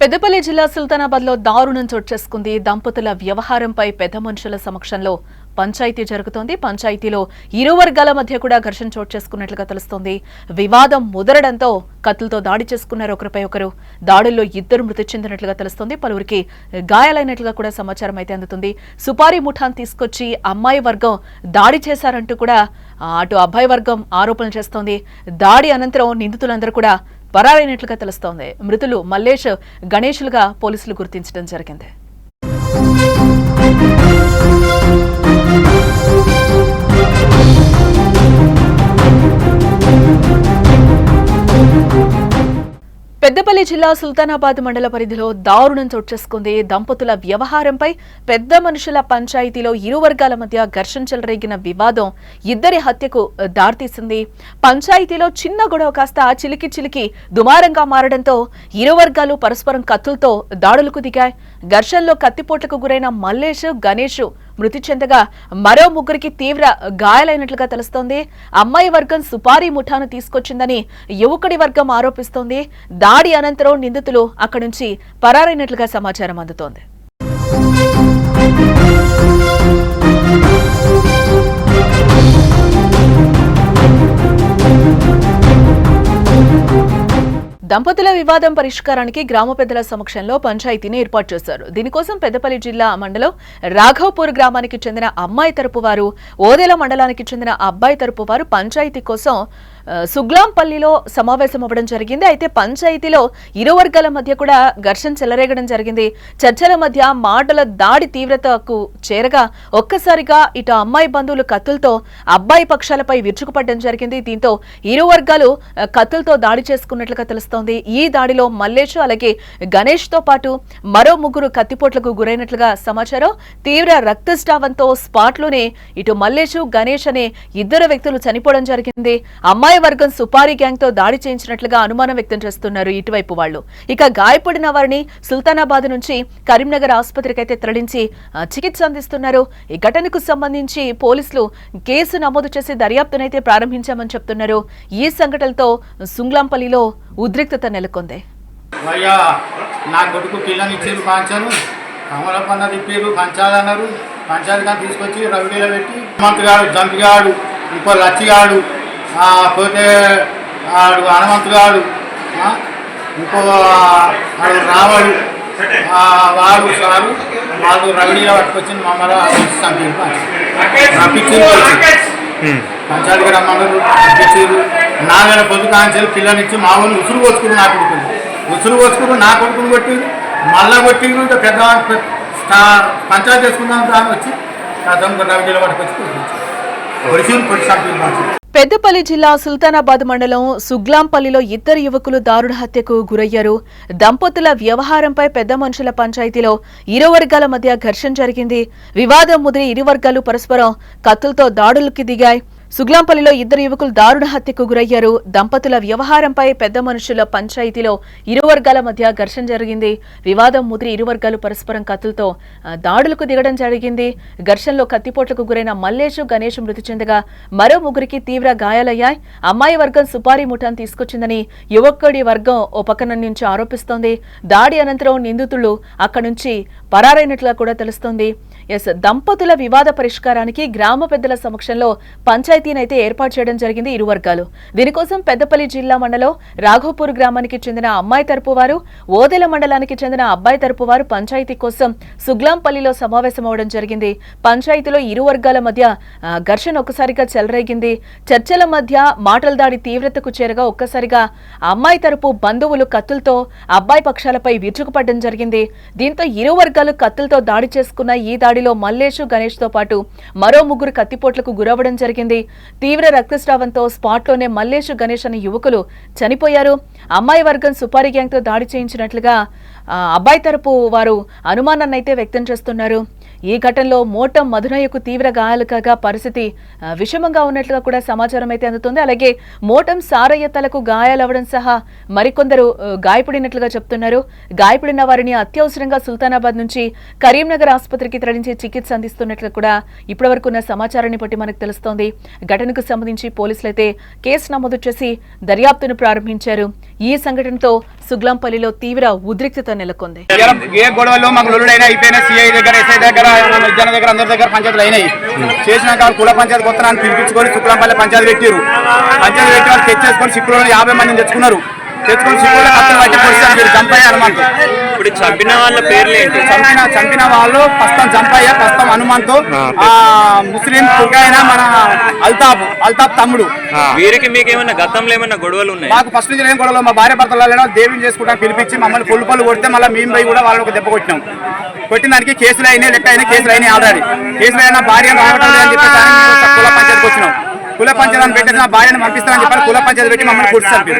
Peddapalli జిల్లా సుల్తానాబాద్లో దారుణం చోటు చేసుకుంది. దంపతుల వ్యవహారంపై పెద్ద మనుషుల సమక్షంలో పంచాయతీ జరుగుతోంది. పంచాయతీలో ఇరు వర్గాల మధ్య కూడా ఘర్షణ చోటు చేసుకున్నట్లుగా తెలుస్తోంది. వివాదం ముదరడంతో కత్తులతో దాడి చేసుకున్నారు ఒకరిపై ఒకరు. దాడుల్లో ఇద్దరు మృతి చెందినట్లుగా తెలుస్తోంది. పలువురికి గాయాలైనట్లుగా కూడా సమాచారం అయితే అందుతుంది. సుపారీ ముఠాన్ తీసుకొచ్చి అమ్మాయి వర్గం దాడి చేశారంటూ కూడా అటు అబ్బాయి వర్గం ఆరోపణలు చేస్తోంది. దాడి అనంతరం నిందితులందరూ కూడా పరారైనట్లుగా తెలుస్తోంది. మృతులు మల్లేష్ గణేష్లుగా పోలీసులు గుర్తించడం జరిగింది. జిల్లా సుల్తానాబాద్ మండల పరిధిలో దారుణం చోటు చేసుకుంది. దంపతుల వ్యవహారంపై పెద్ద మనుషుల పంచాయతీలో ఇరు వర్గాల మధ్య ఘర్షణ చెలరేగిన వివాదం ఇద్దరి హత్యకు దారితీసింది. పంచాయతీలో చిన్న గొడవ కాస్త చిలికి చిలికి దుమారంగా మారడంతో ఇరు వర్గాలు పరస్పరం కత్తులతో దాడులకు దిగాయి. ఘర్షణలో కత్తిపోట్లకు గురైన మల్లేష్ గణేష్ మృతి చెందగా మరో ముగ్గురికి తీవ్ర గాయాలైనట్లుగా తెలుస్తోంది. అమ్మాయి వర్గం సుపారీ ముఠాను తీసుకొచ్చిందని యువకుడి వర్గం ఆరోపిస్తోంది. దాడి అనంతరం నిందితులు అక్కడి నుంచి పరారైనట్లుగా సమాచారం అందుతోంది. దంపతుల వివాదం పరిష్కారానికి గ్రామ పెద్దల సమక్షంలో పంచాయతీని ఏర్పాటు చేశారు. దీనికోసం పెద్దపల్లి జిల్లా మండలం రాఘవపూర్ గ్రామానికి చెందిన అమ్మాయి తరపు వారు ఓదెల మండలానికి చెందిన అబ్బాయి తరపు వారు పంచాయతీ కోసం సుగ్లాంపల్లిలో సమావేశం అవ్వడం జరిగింది. అయితే పంచాయతీలో ఇరు వర్గాల మధ్య కూడా ఘర్షణ చెలరేగడం జరిగింది. చర్చల మధ్య మాటల దాడి తీవ్రతకు చేరగా ఒక్కసారిగా ఇటు అమ్మాయి బంధువులు కత్తులతో అబ్బాయి పక్షాలపై విరుచుకుపడడం జరిగింది. దీంతో ఇరు వర్గాలు కత్తులతో దాడి చేసుకున్నట్లుగా తెలుస్తోంది. ఈ దాడిలో మల్లేష్ అలాగే గణేష్తో పాటు మరో ముగ్గురు కత్తిపోట్లకు గురైనట్లుగా సమాచారం. తీవ్ర రక్తస్రావంతో స్పాట్లోనే ఇటు మల్లేష్ గణేష్ అనే ఇద్దరు వ్యక్తులు చనిపోవడం జరిగింది. అమ్మాయి వర్గం సుపారీ గ్యాంగ్తో దాడి చేయించినట్లుగా అనుమానం వ్యక్తం చేస్తున్నారు ఇటువైపు వాళ్ళు. ఇక గాయపడిన వారిని సుల్తానాబాద్ నుంచి కరీంనగర్ ఆసుపత్రికి అయితే తరలించి చికిత్స అందిస్తున్నారు. ఈ ఘటనకు సంబంధించి పోలీసులు కేసు నమోదు చేసి దర్యాప్తునైతే ప్రారంభించామని చెప్తున్నారు. ఈ సంఘటనతో సుంగ్లాంపల్లిలో ఉద్రిక్తత నెలకొంది. అయ్యా నా కొడుకు పిల్లని ఇచ్చారు పంచారు కమల పన్న తిప్పారు పంచాలన్నారు పంచాలుగా తీసుకొచ్చి రవిడీలో పెట్టి హనుమంతుగాడు జంపిగాడు ఇంకో లచ్చిగాడు ఆ, పోతే ఆడు హనుమంతుగాడు ఆ, ఇంకో ఆడు రావడు ఆ, వాడు సారు వాళ్ళు రవిడీలో పట్టుకొచ్చి మమ్మల్ని చంపారు పంపించారు పంచాయతీకి రమ్మన్నారు పంపించారు నాలుగేళ్ళ పొద్దు కాంచెలు పిల్లనిచ్చి మా వాళ్ళు ఉసురు పోసుకుని నా కొడుకుని. ఉసురు పోసుకుని నా కొడుకుని కొట్టి మళ్ళా కొట్టి ఇంకా పెద్ద పంచాయతీ చేసుకుందాం దాన్ని వచ్చి కథం రవిడీలో పట్టుకొచ్చి పొడిచి పొడి చంపారు పెద్దపల్లి జిల్లా సుల్తానాబాద్ మండలం సుగ్లాంపల్లిలో ఇద్దరు యువకులు దారుణ హత్యకు గురయ్యారు. దంపతుల వ్యవహారంపై పెద్ద మనుషుల పంచాయతీలో ఇరు వర్గాల మధ్య ఘర్షణ జరిగింది. వివాదం ముదిరి ఇరు వర్గాలు పరస్పరం కత్తులతో దాడులకి దిగాయి. సుగ్లాంపల్లిలో ఇద్దరు యువకులు దారుణ హత్యకు గురయ్యారు. దంపతుల వ్యవహారంపై పెద్ద మనుషుల పంచాయతీలో ఇరు వర్గాల మధ్య ఘర్షణ జరిగింది. వివాదం ముదిరి ఇరు వర్గాలు పరస్పరం కత్తులతో దాడులకు దిగడం జరిగింది. ఘర్షణలో కత్తిపోట్లకు గురైన మల్లేషు గణేష్ మృతి చెందగా మరో ముగ్గురికి తీవ్ర గాయాలయ్యాయి. అమ్మాయి వర్గం సుపారీ ముఠాను తీసుకొచ్చిందని యువకుడి వర్గం ఓ పక్కన నుంచి ఆరోపిస్తోంది. దాడి అనంతరం నిందితులు అక్కడి నుంచి పరారైనట్లుగా కూడా తెలుస్తోంది. ఎస్ దంపతుల వివాద పరిష్కారానికి గ్రామ పెద్దల సమక్షంలో పంచాయతీనైతే ఏర్పాటు చేయడం జరిగింది ఇరు వర్గాలు దీనికోసం పెద్దపల్లి జిల్లా మండలం రాఘోపూర్ గ్రామానికి చెందిన అమ్మాయి తరపు వారు ఓదెల మండలానికి చెందిన అబ్బాయి తరపు వారు పంచాయతీ కోసం సుగ్లాంపల్లిలో సమావేశమవడం జరిగింది. పంచాయతీలో ఇరు వర్గాల మధ్య ఘర్షణ ఒక్కసారిగా చెలరేగింది. చర్చల మధ్య మాటల దాడి తీవ్రతకు చేరగా ఒక్కసారిగా అమ్మాయి తరపు బంధువులు కత్తులతో అబ్బాయి పక్షాలపై విరుచుకుపడడం జరిగింది. దీంతో ఇరు వర్గాలు కత్తులతో దాడి చేసుకున్న ఈ దాడి దాడిలో మల్లేషు గణేష్తో పాటు మరో ముగ్గురు కత్తిపోట్లకు గురవడం జరిగింది. తీవ్ర రక్తస్రావంతో స్పాట్లోనే మల్లేషు గణేష్ అనే యువకులు చనిపోయారు. అమ్మాయి వర్గం సుపారీ గ్యాంగ్తో దాడి చేయించినట్లుగా అబ్బాయి తరపు వారు అనుమానాన్ని అయితే వ్యక్తం చేస్తున్నారు. ఈ ఘటనలో మోటం మధునయ్యకు తీవ్ర గాయాలు కాగా పరిస్థితి విషమంగా ఉన్నట్లుగా కూడా సమాచారం అయితే అందుతుంది. అలాగే మోటం సారయ్య తలకు గాయాలవ్వడం సహా మరికొందరు గాయపడినట్లుగా చెప్తున్నారు. గాయపడిన వారిని అత్యవసరంగా సుల్తానాబాద్ నుంచి కరీంనగర్ ఆసుపత్రికి తరలించి చికిత్స అందిస్తున్నట్లు కూడా ఇప్పటివరకు ఉన్న సమాచారాన్ని బట్టి మనకు తెలుస్తోంది. ఘటనకు సంబంధించి పోలీసులు అయితే కేసు నమోదు చేసి దర్యాప్తును ప్రారంభించారు. ఈ సంఘటనతో సుగ్లాంపల్లిలో తీవ్ర ఉద్రిక్తత నెలకొంది. ఏ గొడవలో మాకు లొల్లుడైనా అయిపోయినా సిఐ దగ్గర ఎస్ఐ దగ్గర మన దగ్గర అందరి దగ్గర పంచాయతీలు అయినాయి. చేసినాక వాళ్ళు కుల పంచాయతీ కొత్తనాన్ని పిలిపించుకొని శుక్లంపల్లి పంచాయతీ పెట్టారు పంచాయతీ పెట్టి వాళ్ళు తెచ్చేసుకొని సిక్కులో యాభై మందిని తెచ్చుకున్నారు. హనుమంతు? ఇప్పుడు చంపిన వాళ్ళ పేర్లు ఏంటి చంపిన చంపిన వాళ్ళు ప్రస్తుతం చంపయ్య ప్రస్తుతం హనుమంతు ఆ ముస్లిం మన అల్తాఫ్ అల్తాఫ్ తమ్ముడు. వీరికి మీకు ఏమైనా గతంలో ఏమైనా గొడవలు ఉన్నాయి? మాకు ఫస్ట్ నుంచి ఏం గొడవలు మా భార్య భర్తలలో దేవిని చేసుకుంటాం పిలిపించి మమ్మల్ని పొల్లు పళ్ళు కొడితే మళ్ళీ మేము పోయి కూడా వాళ్ళకి దెబ్బ కొట్టినాం. కొట్టిన దానికి కేసులు అయినాయి లెక్క అయినాయి కేసులు అయినాయి ఆల్రెడీ. కేసులు అయినా భార్య రావటం లేదని మేము కుల పంచాయతీకి వచ్చినాం. కుల పంచాయతీ పెట్టేసి నా భార్యను పంపిస్తానని చెప్పారు కుల పంచాయతీ పెట్టి మమ్మల్ని కూర్చొని